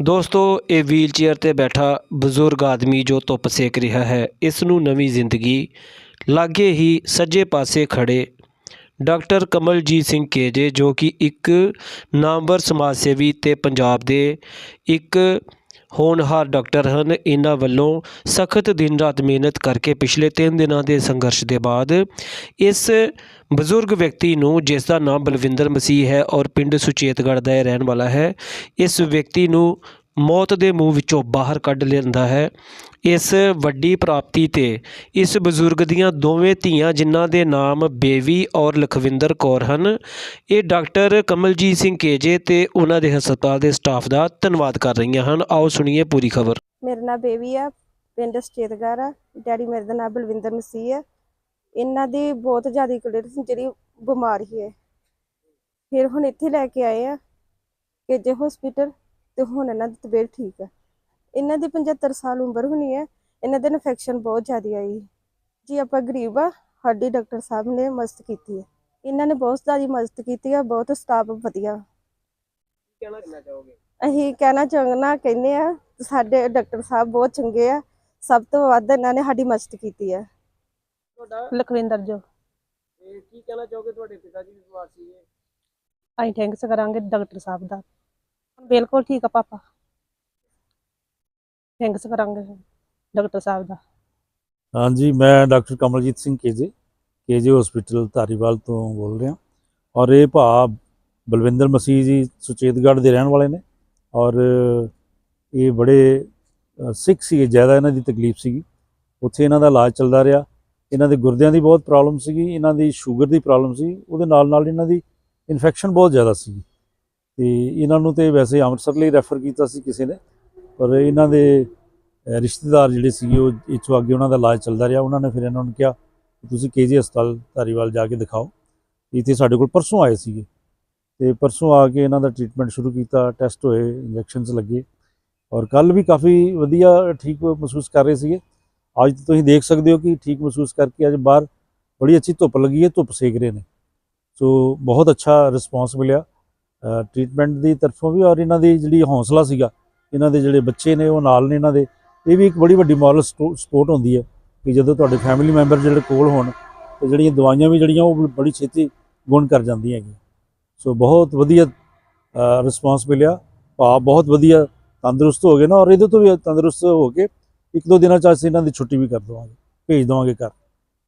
ਦੋਸਤੋ, ਇਹ ਵੀਲਚੇਅਰ ਤੇ ਬੈਠਾ ਬਜ਼ੁਰਗ ਆਦਮੀ ਜੋ ਧੁੱਪ ਸੇਕ ਰਿਹਾ ਹੈ, ਇਸ ਨੂੰ ਨਵੀਂ ਜ਼ਿੰਦਗੀ ਲਾਗੇ ਹੀ ਸੱਜੇ ਪਾਸੇ ਖੜੇ ਡਾਕਟਰ ਕਮਲਜੀਤ ਸਿੰਘ ਕੇਜੇ, ਜੋ ਕਿ ਇੱਕ ਨਾਮਵਰ ਸਮਾਜ ਸੇਵੀ ਤੇ ਪੰਜਾਬ ਦੇ ਇੱਕ ਹੋਣਹਾਰ ਡਾਕਟਰ ਹਨ। ਇਹਨਾਂ ਵੱਲੋਂ ਸਖਤ ਦਿਨ ਰਾਤ ਮਿਹਨਤ ਕਰਕੇ ਪਿਛਲੇ 3 ਦਿਨਾਂ ਦੇ ਸੰਘਰਸ਼ ਦੇ ਬਾਅਦ ਇਸ ਬਜ਼ੁਰਗ ਵਿਅਕਤੀ ਨੂੰ, ਜਿਸ ਦਾ ਨਾਮ ਬਲਵਿੰਦਰ ਮਸੀਹ ਹੈ ਔਰ ਪਿੰਡ ਸੁਚੇਤਗੜ੍ਹ ਦਾ ਰਹਿਣ ਵਾਲਾ ਹੈ, ਇਸ ਵਿਅਕਤੀ ਨੂੰ ਮੌਤ ਦੇ ਮੂੰਹ ਵਿੱਚੋਂ ਬਾਹਰ ਕੱਢ ਲੈਂਦਾ ਹੈ। ਇਸ ਵੱਡੀ ਪ੍ਰਾਪਤੀ ਤੇ ਇਸ ਬਜ਼ੁਰਗ ਦੀਆਂ ਦੋਵੇਂ ਧੀਆਂ, ਜਿਨ੍ਹਾਂ ਦੇ ਨਾਮ ਬੇਵੀ ਔਰ ਲਖਵਿੰਦਰ ਕੌਰ ਹਨ, ਇਹ ਡਾਕਟਰ ਕਮਲਜੀਤ ਸਿੰਘ ਕੇਜੇ ਤੇ ਉਹਨਾਂ ਦੇ ਹਸਪਤਾਲ ਦੇ ਸਟਾਫ ਦਾ ਧੰਨਵਾਦ ਕਰ ਰਹੀਆਂ ਹਨ। ਆਓ ਸੁਣੀਏ ਪੂਰੀ ਖਬਰ। ਮੇਰਾ ਨਾਮ ਬੇਬੀ ਆ, ਪਿੰਡ ਸਚੇਤਗੜ੍ਹ ਆ। ਡੈਡੀ ਮੇਰੇ ਦਾ ਨਾਮ ਬਲਵਿੰਦਰ ਮਸੀਹ ਆ। ਇਹਨਾਂ ਦੀ ਬਹੁਤ ਜ਼ਿਆਦਾ ਕਲੇਰ ਜਿਹੜੀ ਬਿਮਾਰੀ ਹੈ ਫਿਰ ਹੁਣ ਇੱਥੇ ਲੈ ਕੇ ਆਏ ਆ ਕਿ ਹਸਪੀਟਲ ਤੇ ਹੁਣ ਇਹਨਾਂ ਦੀ ਤਬੀਅਤ ਠੀਕ ਆ ਇਹਨਾਂ ਦੀ 75 ਸਾਲ ਉਮਰ ਹੋਣੀ ਹੈ। ਇਹਨਾਂ ਦੇ ਇਨਫੈਕਸ਼ਨ ਬਹੁਤ ਜ਼ਿਆਦਾ ਆਈ ਜੀ ਆਪਾਂ ਗਰੀਬ ਆ ਸਾਡੀ ਡਾਕਟਰ ਸਾਹਿਬ ਨੇ ਮਦਦ ਕੀਤੀ ਹੈ। ਇਹਨਾਂ ਨੇ ਬਹੁਤ ਜ਼ਿਆਦਾ ਮਦਦ ਕੀਤੀ ਆ ਬਹੁਤ ਸਟਾਫ ਵਧੀਆ। ਕਹਿਣਾ ਕਰਨਾ ਚਾਹੋਗੇ ਅਸੀਂ ਕਹਿਣਾ ਚਾਹੁੰਦਾ ਕਹਿੰਦੇ ਆ ਸਾਡੇ ਡਾਕਟਰ ਸਾਹਿਬ ਬਹੁਤ ਚੰਗੇ ਆ। ਸਭ ਤੋਂ ਵੱਧ ਇਹਨਾਂ ਨੇ ਸਾਡੀ ਮਦਦ ਕੀਤੀ ਹੈ। ਤੁਹਾਡਾ ਲਖਵਿੰਦਰ ਜੋ। ਇਹ ਕੀ ਕਹਿਣਾ ਚਾਹੋਗੇ? ਤੁਹਾਡੇ ਪਿਤਾ ਜੀ ਵਿਸ਼ਵਾਸ ਸੀਗੇ ਅਸੀਂ ਥੈਂਕਸ ਕਰਾਂਗੇ ਡਾਕਟਰ ਸਾਹਿਬ ਦਾ। ਬਿਲਕੁਲ ਠੀਕ ਆ ਪਾਪਾ। ਥੈਂਕਸ ਕਰਾਂਗੇ ਡਾਕਟਰ ਸਾਹਿਬ ਦਾ। ਹਾਂਜੀ, ਮੈਂ doctor Kamaljit Singh KJ KJ hospital Dhariwal ਤੋਂ ਬੋਲ ਰਿਹਾ। ਔਰ ਇਹ ਭਾ ਬਲਵਿੰਦਰ ਮਸੀਹ ਜੀ ਸੁਚੇਤਗੜ੍ਹ ਦੇ ਰਹਿਣ ਵਾਲੇ ਨੇ। ਔਰ ਇਹ ਬੜੇ ਸਿੱਖ ਸੀ ਜ਼ਿਆਦਾ ਇਹਨਾਂ ਦੀ ਤਕਲੀਫ ਸੀਗੀ। ਉੱਥੇ ਇਹਨਾਂ ਦਾ ਇਲਾਜ ਚੱਲਦਾ ਰਿਹਾ। ਇਹਨਾਂ ਦੇ ਗੁਰਦਿਆਂ ਦੀ ਬਹੁਤ ਪ੍ਰੋਬਲਮ ਸੀਗੀ, ਇਹਨਾਂ ਦੀ ਸ਼ੂਗਰ ਦੀ ਪ੍ਰੋਬਲਮ ਸੀ। ਉਹਦੇ ਨਾਲ ਨਾਲ ਇਹਨਾਂ ਦੀ ਇਨਫੈਕਸ਼ਨ ਬਹੁਤ ਜ਼ਿਆਦਾ ਸੀ ਤੇ ਇਹਨਾਂ ਨੂੰ ਤੇ ਵੈਸੇ ਅੰਮ੍ਰਿਤਸਰ ਲਈ ਰੈਫਰ ਕੀਤਾ ਸੀ ਕਿਸੇ ਨੇ, ਪਰ ਇਹਨਾਂ ਦੇ ਰਿਸ਼ਤੇਦਾਰ ਜਿਹੜੇ ਸੀਗੇ ਉਹ ਇੱਥੋਂ ਅੱਗੇ ਉਹਨਾਂ ਦਾ ਇਲਾਜ ਚੱਲਦਾ ਰਿਹਾ। ਉਹਨਾਂ ਨੇ ਫਿਰ ਇਹਨਾਂ ਨੂੰ ਕਿਹਾ ਕਿ ਤੁਸੀਂ ਕੇਜੀ ਹਸਪਤਾਲ ਧਾਰੀਵਾਲ ਜਾ ਕੇ ਦਿਖਾਓ। ਇੱਥੇ ਸਾਡੇ ਕੋਲ ਪਰਸੋਂ ਆਏ ਸੀਗੇ ਤੇ ਪਰਸੋਂ ਆ ਕੇ ਇਹਨਾਂ ਦਾ ਟ੍ਰੀਟਮੈਂਟ ਸ਼ੁਰੂ ਕੀਤਾ, ਟੈਸਟ ਹੋਏ, ਇੰਜੈਕਸ਼ਨਸ ਲੱਗੇ ਔਰ ਕੱਲ ਵੀ ਕਾਫੀ ਵਧੀਆ ਠੀਕ ਮਹਿਸੂਸ ਕਰ ਰਹੇ ਸੀਗੇ। ਅੱਜ ਤੁਸੀਂ ਦੇਖ ਸਕਦੇ ਹੋ ਕਿ ਠੀਕ ਮਹਿਸੂਸ ਕਰਕੇ ਅੱਜ ਬਾਹਰ ਬੜੀ ਅੱਛੀ ਧੁੱਪ ਲੱਗੀ ਹੈ, ਧੁੱਪ ਸੇਕ ਰਹੇ ਨੇ। ਸੋ ਬਹੁਤ ਅੱਛਾ ਰਿਸਪੌਂਸ ਮਿਲਿਆ। ਟ੍ਰੀਟਮੈਂਟ ਦੀ ਤਰਫੋਂ ਵੀ ਔਰ ਇਹਨਾਂ ਦੀ ਜਿਹੜੀ ਹੌਸਲਾ ਸੀਗਾ, ਇਹਨਾਂ ਦੇ ਜਿਹੜੇ ਬੱਚੇ ਨੇ, ਉਹ ਨਾਲ ਨੇ ਇਹਨਾਂ ਦੇ, ਇਹ ਵੀ ਇੱਕ ਬੜੀ ਵੱਡੀ ਮੋਰਲ ਸਪੋਰਟ ਹੁੰਦੀ ਹੈ ਕਿ ਜਦੋਂ ਤੁਹਾਡੇ ਫੈਮਿਲੀ ਮੈਂਬਰ ਜਿਹੜੇ ਕੋਲ ਹੋਣ, ਤੇ ਜਿਹੜੀਆਂ ਦਵਾਈਆਂ ਵੀ ਜਿਹੜੀਆਂ, ਉਹ ਬੜੀ ਛੇਤੀ ਗੁਣ ਕਰ ਜਾਂਦੀਆਂ ਹੈਗੀਆਂ। ਸੋ ਬਹੁਤ ਵਧੀਆ ਰਿਸਪਾਂਸ ਮਿਲਿਆ। ਭਾ ਬਹੁਤ ਵਧੀਆ ਤੰਦਰੁਸਤ ਹੋ ਗਏ ਨਾ, ਔਰ ਇਹਦੇ ਤੋਂ ਵੀ ਤੰਦਰੁਸਤ ਹੋ ਕੇ ਇੱਕ ਦੋ ਦਿਨਾਂ ਚ ਅਸੀਂ ਇਹਨਾਂ ਦੀ ਛੁੱਟੀ ਵੀ ਕਰ ਦਵਾਂਗੇ, ਭੇਜ ਦਵਾਂਗੇ ਘਰ।